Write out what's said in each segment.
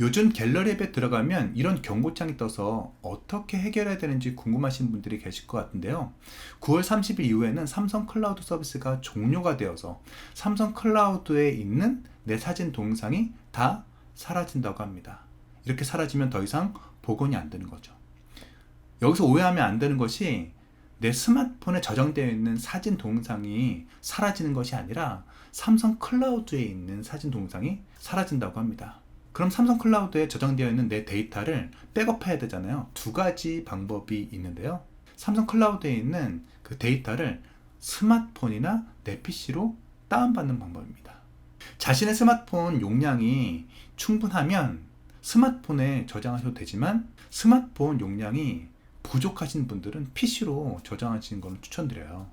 요즘 갤러리 앱에 들어가면 이런 경고창이 떠서 어떻게 해결해야 되는지 궁금하신 분들이 계실 것 같은데요. 9월 30일 이후에는 삼성 클라우드 서비스가 종료가 되어서 삼성 클라우드에 있는 내 사진 동영상이 다 사라진다고 합니다. 이렇게 사라지면 더 이상 복원이 안 되는 거죠. 여기서 오해하면 안 되는 것이 내 스마트폰에 저장되어 있는 사진 동영상이 사라지는 것이 아니라 삼성 클라우드에 있는 사진 동영상이 사라진다고 합니다. 그럼 삼성 클라우드에 저장되어 있는 내 데이터를 백업해야 되잖아요. 두 가지 방법이 있는데요. 삼성 클라우드에 있는 그 데이터를 스마트폰이나 내 PC로 다운받는 방법입니다. 자신의 스마트폰 용량이 충분하면 스마트폰에 저장하셔도 되지만 스마트폰 용량이 부족하신 분들은 PC로 저장하시는 것을 추천드려요.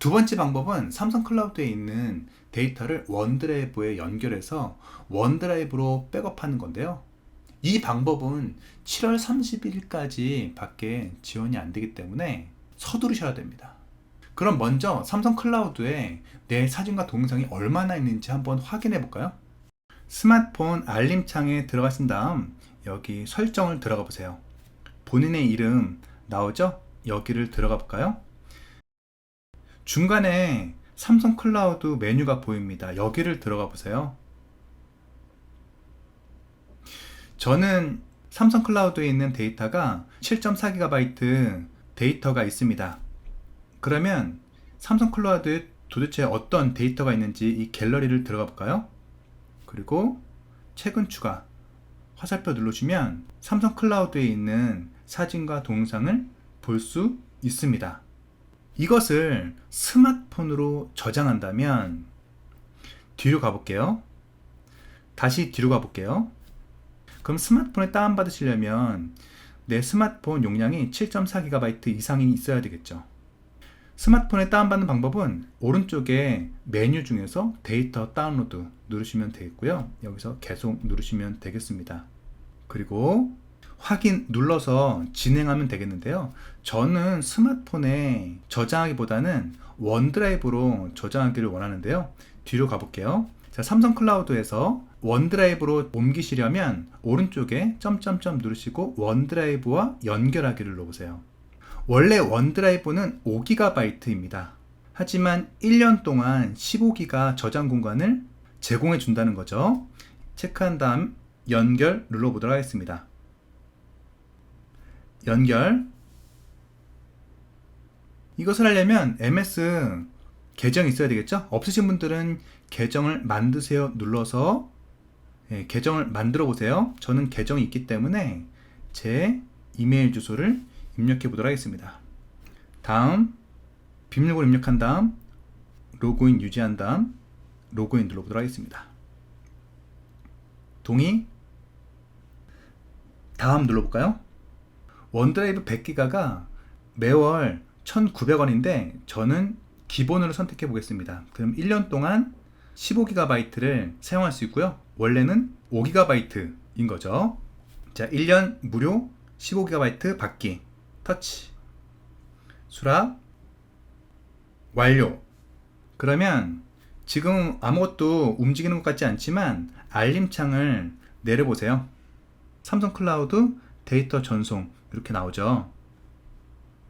두 번째 방법은 삼성 클라우드에 있는 데이터를 원드라이브에 연결해서 원드라이브로 백업하는 건데요. 이 방법은 7월 30일까지 밖에 지원이 안 되기 때문에 서두르셔야 됩니다. 그럼 먼저 삼성 클라우드에 내 사진과 동영상이 얼마나 있는지 한번 확인해 볼까요? 스마트폰 알림창에 들어가신 다음 여기 설정을 들어가 보세요. 본인의 이름 나오죠? 여기를 들어가 볼까요? 중간에 삼성 클라우드 메뉴가 보입니다. 여기를 들어가 보세요. 저는 삼성 클라우드에 있는 데이터가 7.4GB 데이터가 있습니다. 그러면 삼성 클라우드에 도대체 어떤 데이터가 있는지 이 갤러리를 들어가 볼까요? 그리고 최근 추가 화살표 누르시면 삼성 클라우드에 있는 사진과 동영상을 볼 수 있습니다. 이것을 스마트폰으로 저장한다면 뒤로 가볼게요. 다시 뒤로 가볼게요. 그럼 스마트폰에 다운받으시려면 내 스마트폰 용량이 7.4GB 이상이 있어야 되겠죠. 스마트폰에 다운받는 방법은 오른쪽에 메뉴 중에서 데이터 다운로드 누르시면 되겠고요. 여기서 계속 누르시면 되겠습니다. 그리고 확인 눌러서 진행하면 되겠는데요. 저는 스마트폰에 저장하기보다는 원드라이브로 저장하기를 원하는데요. 뒤로 가볼게요. 자, 삼성 클라우드에서 원드라이브로 옮기시려면 오른쪽에 점점점 누르시고 원드라이브와 연결하기를 눌러보세요. 원래 원드라이브는 5GB입니다. 하지만 1년 동안 15기가 저장 공간을 제공해 준다는 거죠. 체크한 다음 연결 눌러보도록 하겠습니다. 연결 이것을 하려면 MS 계정이 있어야 되겠죠? 없으신 분들은 계정을 만드세요 눌러서 예, 계정을 만들어 보세요. 저는 계정이 있기 때문에 제 이메일 주소를 입력해 보도록 하겠습니다. 다음 비밀번호 입력한 다음 로그인 유지한 다음 로그인 눌러보도록 하겠습니다. 동의 다음 눌러볼까요? 원드라이브 100기가가 매월 1,900원인데 저는 기본으로 선택해 보겠습니다. 그럼 1년 동안 15GB를 사용할 수 있고요. 원래는 5GB인 거죠. 자, 1년 무료 15GB 받기. 터치. 수락. 완료. 그러면 지금 아무것도 움직이는 것 같지 않지만 알림창을 내려보세요. 삼성 클라우드 데이터 전송 이렇게 나오죠.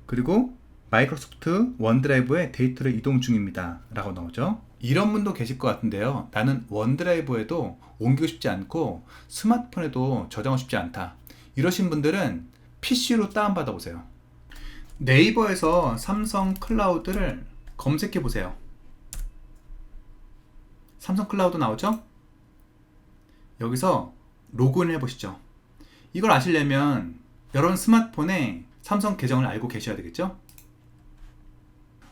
그리고 마이크로소프트 원드라이브에 데이터를 이동 중입니다. 라고 나오죠. 이런 분도 계실 것 같은데요. 나는 원드라이브에도 옮기고 싶지 않고 스마트폰에도 저장하고 싶지 않다. 이러신 분들은 PC로 다운받아 보세요. 네이버에서 삼성 클라우드를 검색해 보세요. 삼성 클라우드 나오죠? 여기서 로그인 해 보시죠. 이걸 아시려면 여러분 스마트폰에 삼성 계정을 알고 계셔야 되겠죠?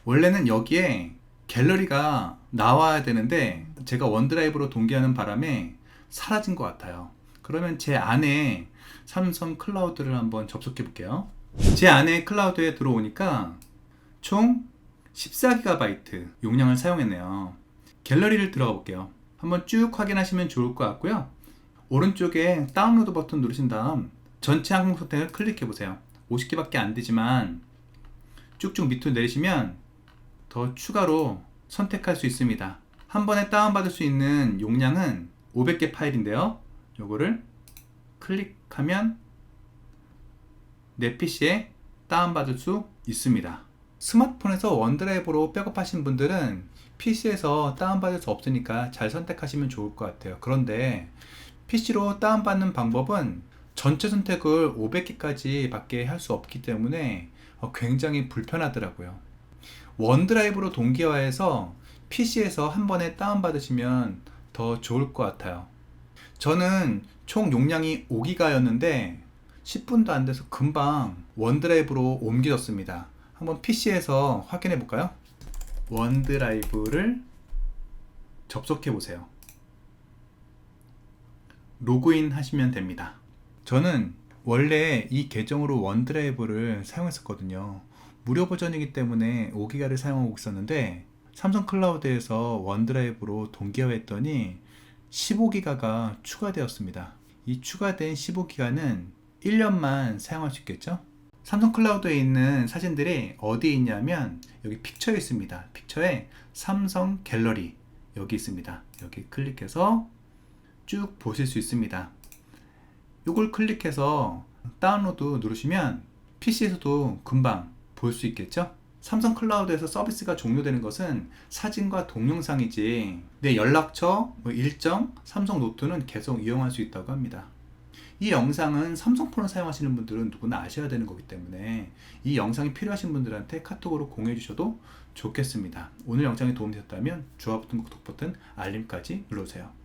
원래는 여기에 갤러리가 나와야 되는데 제가 원드라이브로 동기하는 바람에 사라진 것 같아요. 그러면 제 안에 삼성 클라우드를 한번 접속해 볼게요. 제 안에 클라우드에 들어오니까 총 14GB 용량을 사용했네요. 갤러리를 들어가 볼게요. 한번 쭉 확인하시면 좋을 것 같고요. 오른쪽에 다운로드 버튼 누르신 다음 전체 항목 선택을 클릭해 보세요. 50개밖에 안 되지만 쭉쭉 밑으로 내리시면 더 추가로 선택할 수 있습니다. 한 번에 다운받을 수 있는 용량은 500개 파일인데요. 요거를 클릭하면 내 PC에 다운받을 수 있습니다. 스마트폰에서 원드라이브로 백업하신 분들은 PC에서 다운받을 수 없으니까 잘 선택하시면 좋을 것 같아요. 그런데 PC로 다운받는 방법은 전체 선택을 500개까지 밖에 할 수 없기 때문에 어, 굉장히 불편하더라고요. 원드라이브로 동기화해서 PC에서 한 번에 다운받으시면 더 좋을 것 같아요. 저는 총 용량이 5기가였는데 10분도 안 돼서 금방 원드라이브로 옮겨졌습니다. 한번 PC에서 확인해 볼까요? 원드라이브를 접속해 보세요. 로그인 하시면 됩니다. 저는 원래 이 계정으로 원드라이브를 사용했었거든요. 무료 버전이기 때문에 5기가를 사용하고 있었는데 삼성 클라우드에서 원드라이브로 동기화했더니 15기가가 추가되었습니다. 이 추가된 15기가는 1년만 사용할 수 있겠죠? 삼성 클라우드에 있는 사진들이 어디에 있냐면 여기 픽처에 있습니다. 픽처에 삼성 갤러리 여기 있습니다. 여기 클릭해서 쭉 보실 수 있습니다. 이걸 클릭해서 다운로드 누르시면 PC에서도 금방 볼 수 있겠죠? 삼성 클라우드에서 서비스가 종료되는 것은 사진과 동영상이지 내 연락처, 뭐 일정, 삼성 노트는 계속 이용할 수 있다고 합니다. 이 영상은 삼성폰을 사용하시는 분들은 누구나 아셔야 되는 거기 때문에 이 영상이 필요하신 분들한테 카톡으로 공유해 주셔도 좋겠습니다. 오늘 영상이 도움되셨다면 좋아 버튼, 구독 버튼, 알림까지 눌러주세요.